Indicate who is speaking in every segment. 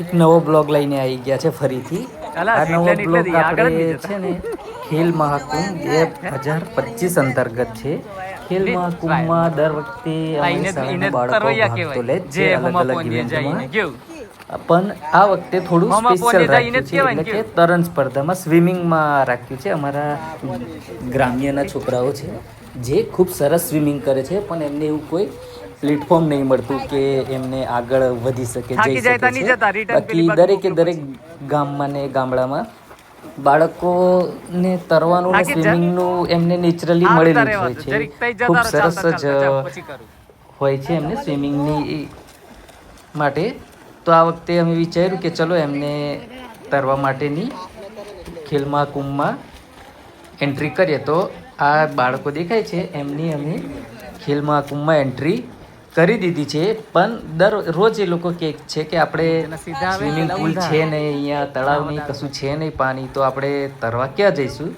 Speaker 1: એક નવો બ્લોગ લઈને આવી ગયા છે ફરીથી. આ નવો બ્લોગ આપણે છે ને ખેલ મહાકુંભ બે હજાર પચીસ અંતર્ગત છે. ખેલ મહાકુંભમાં દર વખતે
Speaker 2: એને
Speaker 1: બાળકો ભાગ તો લે છે અલગ અલગ ઇવેન્ટમાં. પણ આ વખતે થોડું સ્પેશિયલ રાખ્યું છે એટલે કે તરણ સ્પર્ધામાં સ્વિમિંગમાં રાખ્યું છે. અમારા ગ્રામ્યના છોકરાઓ છે જે ખૂબ સરસ સ્વિમિંગ કરે છે પણ એમને એવું કોઈ પ્લેટફોર્મ નહીં મળતું કે એમને આગળ વધી શકે જઈ શકે છે. બાકી દરેકે દરેક ગામમાં ને ગામડામાં બાળકોને તરવાનું ને. સ્વિમિંગનું એમને નેચરલી મળેલું હોય છે. ખૂબ સરસ જ. હોય છે એમને સ્વિમિંગની માટે. તો આ વખતે અમે વિચાર્યું કે ચલો એમને તરવા માટેની ખેલ મહાકુંભમાં એન્ટ્રી કરીએ. તો આ બાળકો દેખાય છે. એમની અમે ખેલ મહાકુંભમાં એન્ટ્રી કરી દીધી છે પણ દર રોજ એ લોકો કહે છે કે આપણે સ્વિમિંગ
Speaker 2: પુલ
Speaker 1: છે નહીં અહીંયા તળાવ નહીં કશું છે નહીં પાણી તો આપણે તરવા ક્યાં જઈશું?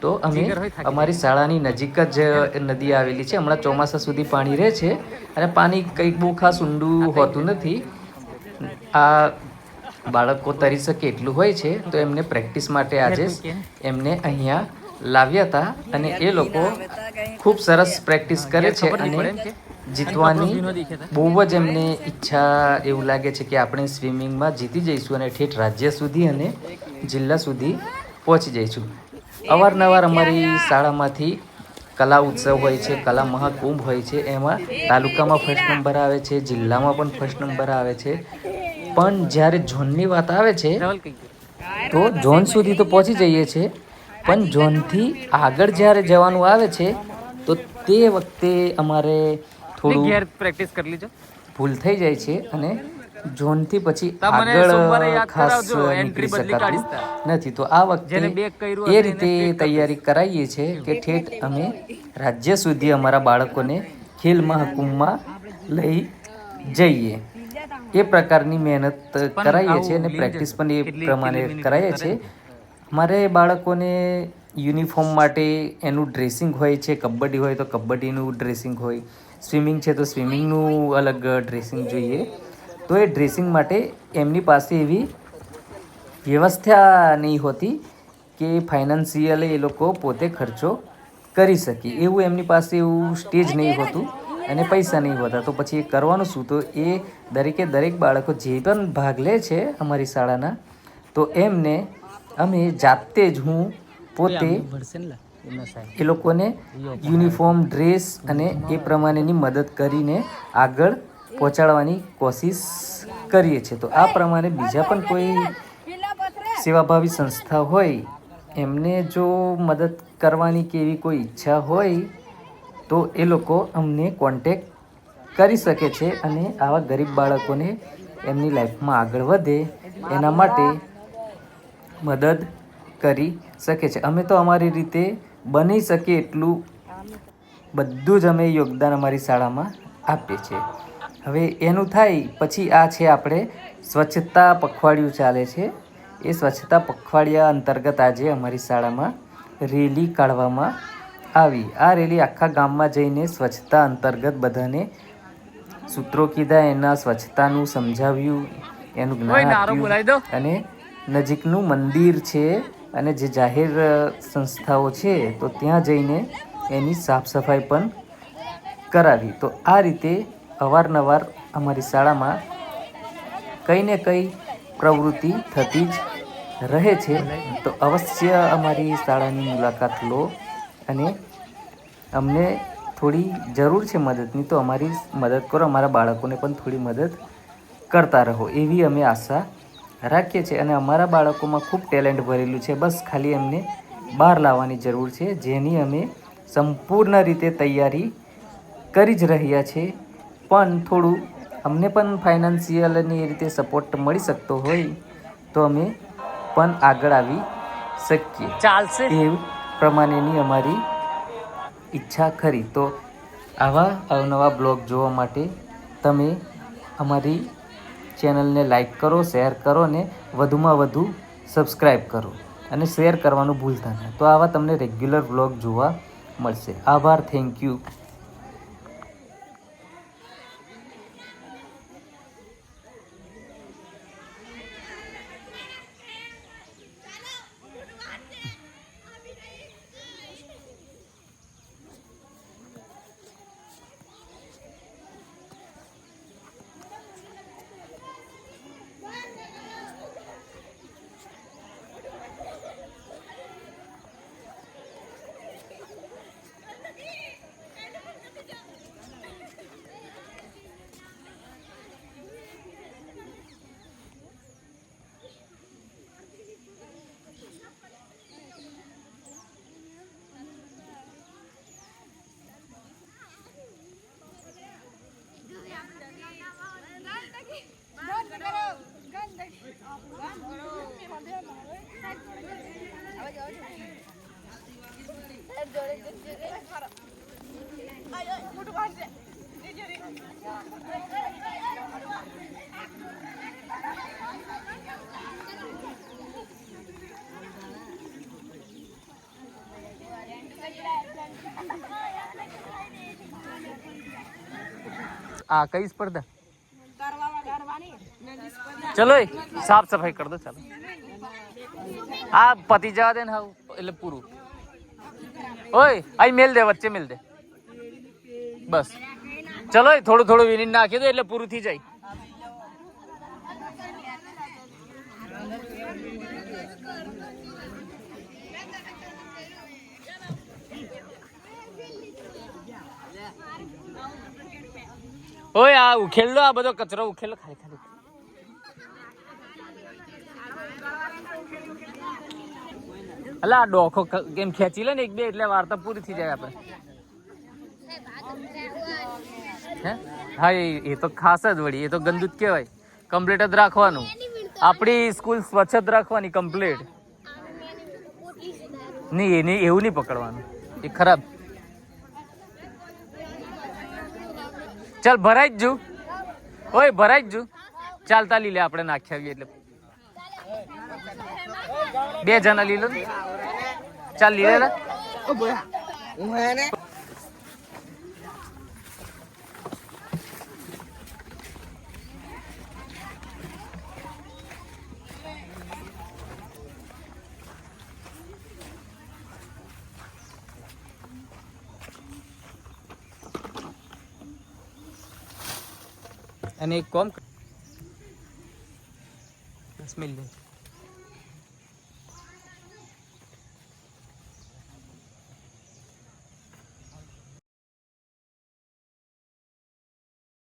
Speaker 1: તો અમે અમારી શાળાની નજીક જ નદી આવેલી છે હમણાં ચોમાસા સુધી પાણી રહે છે અને પાણી કંઈક બહુ ખાસ ઊંડું હોતું નથી. આ બાળકો તરી શકે એટલું હોય છે તો એમને પ્રેક્ટિસ માટે આજે એમને અહીંયા લાવ્યા હતા અને એ લોકો ખૂબ સરસ પ્રેક્ટિસ કરે છે અને? જીતવાની? બહુ જ એમને ઈચ્છા એવું લાગે છે કે આપણે સ્વિમિંગમાં જીતી જઈશું અને ઠેઠ રાજ્ય સુધી અને જિલ્લા સુધી પહોંચી જઈશું અવારનવાર અમારી શાળામાંથી કલા ઉત્સવ હોય છે કલા મહાકુંભ હોય છે એમાં તાલુકામાં ફર્સ્ટ નંબર આવે છે જિલ્લામાં પણ ફર્સ્ટ નંબર આવે છે પણ જ્યારે ઝોનની વાત આવે છે? તો ઝોન સુધી તો પહોંચી જઈએ છીએ પણ ઝોનથી આગળ જ્યારે જવાનું આવે છે તો તે વખતે અમારે થોડું
Speaker 2: ઘેર પ્રેક્ટિસ કરી લીજો.
Speaker 1: ભૂલ થઈ જાય છે અને ઝોનથી પછી આગળ ખાસ નીકળી
Speaker 2: બદલી
Speaker 1: શકાતું નથી. તો આ વખતે એ રીતે તૈયારી કરાવીએ છીએ કે ઠેઠ અમે રાજ્ય સુધી અમારા બાળકોને ખેલ મહાકુંભમાં લઈ જઈએ. એ પ્રકારની મહેનત કરાવીએ છીએ અને પ્રેક્ટિસ પણ એ પ્રમાણે કરાવીએ છીએ. અમારે બાળકોને યુનિફોર્મ માટે એનું ડ્રેસિંગ હોય છે કબડ્ડી હોય તો કબડ્ડીનું ડ્રેસિંગ હોય. સ્વિમિંગ છે તો સ્વિમિંગનું અલગ ડ્રેસિંગ જોઈએ. તો એ ડ્રેસિંગ માટે એમની પાસે એવી વ્યવસ્થા નહીં હોતી કે ફાઇનાન્સિયલ એ લોકો પોતે ખર્ચો કરી શકે. એવું એમની પાસે એવું સ્ટેજ નહીં હોતું અને પૈસા નહીં હોતા. તો પછી એ કરવાનું શું? તો એ દરેકે દરેક બાળકો જે પણ ભાગ લે છે અમારી શાળાના તો એમને અમે જાતે જ હું પોતે એ લોકોને યુનિફોર્મ, ડ્રેસ અને એ પ્રમાણેની મદદ કરીને આગળ પહોંચાડવાની કોશિશ કરીએ છીએ. તો આ પ્રમાણે બીજા પણ કોઈ સેવાભાવી સંસ્થા હોય, એમને જો મદદ કરવાની કે એવી કોઈ ઈચ્છા હોય, તો એ લોકો અમને કોન્ટેક કરી શકે છે અને આવા ગરીબ બાળકોને એમની લાઈફમાં આગળ વધે, એના માટે મદદ કરી શકે છે. અમે તો અમારી રીતે બની શકે એટલું બધું જ અમે યોગદાન અમારી શાળામાં આપીએ છીએ. હવે એનું થાય પછી આ છે આપણે સ્વચ્છતા પખવાડિયું ચાલે છે. એ સ્વચ્છતા પખવાડિયા અંતર્ગત આજે અમારી શાળામાં રેલી કાઢવામાં આવી. આ રેલી આખા ગામમાં જઈને સ્વચ્છતા અંતર્ગત બધાને સૂત્રો કીધા એના સ્વચ્છતાનું સમજાવ્યું એનું જ્ઞાન. આપ્યું અને નજીકનું મંદિર છે. અને જે જાહેર સંસ્થાઓ છે, તો ત્યાં જઈને એની સાફ સફાઈ પણ કરાવી. તો આ રીતે અવારનવાર અમારી શાળામાં કંઈ ને કંઈ પ્રવૃત્તિ થતી જ રહે છે. તો અવશ્ય અમારી શાળાની મુલાકાત લો અને અમને થોડી જરૂર છે મદદની, તો અમારી મદદ કરો. અમારા બાળકોને પણ થોડી મદદ કરતા રહો, એવી અમે આશા રાખીએ છીએ અને અમારા બાળકોમાં ખૂબ ટેલેન્ટ ભરેલું છે. બસ ખાલી એમને બહાર લાવવાની જરૂર છે જેની અમે સંપૂર્ણ રીતે તૈયારી કરી જ રહ્યા છે પણ થોડું અમને પણ ફાઇનાન્સિયલની એ રીતે સપોર્ટ મળી શકતો હોય તો અમે પણ આગળ આવી શકીએ.
Speaker 2: ચાલશે.
Speaker 1: એ પ્રમાણેની અમારી ઈચ્છા ખરી. તો આવા અવનવા બ્લોગ જોવા માટે તમે અમારી ચેનલને લાઇક કરો, શેર કરો ને વધુમાં વધુ સબસ્ક્રાઈબ કરો અને શેર કરવાનું ભૂલતા નહીં તો આવા તમને રેગ્યુલર બ્લોગ જોવા મળશે. આભાર, થેન્ક યુ.
Speaker 2: આ કઈ સ્પર્ધા? ચલો સાફ સફાઈ કર દો ચાલો. આ પતિ જવા દે ને હા એટલે પૂરું. ઓય, આઈ મેલ દે, વચ્ચે મેલ દે. બસ. ચલો થોડું થોડું વિનીન નાખી દો, એટલે પૂરું થઈ જાય. ઓય, આ ઉખેલ લો આ બધો કચરો ઉખેલ ખાલી ખાલી. અલા, આ ડોખો કેમ ખેંચી લે ને એક બે, એટલે વાર્તા પૂરી થઈ જાય આપણે. હે? હા, એ તો ખાસ જ વળી, એ તો ગંદુ જ કહેવાય. કમ્પ્લીટ જ રાખવાનું. આપણી સ્કૂલ સ્વચ્છ જ રાખવાની કમ્પ્લીટ નહીં, એ નહીં, એવું નહીં પકડવાનું. એ ખરાબ. ચાલ, ભરાઈ જ જુ. ઓય, ભરાઈ જ જુ. ચાલતા લીલે આપણે નાખ્યા એટલે. બે જણા લીલો ને ચાલ લીલે લે. અને એક કોમ બસ મિલ દે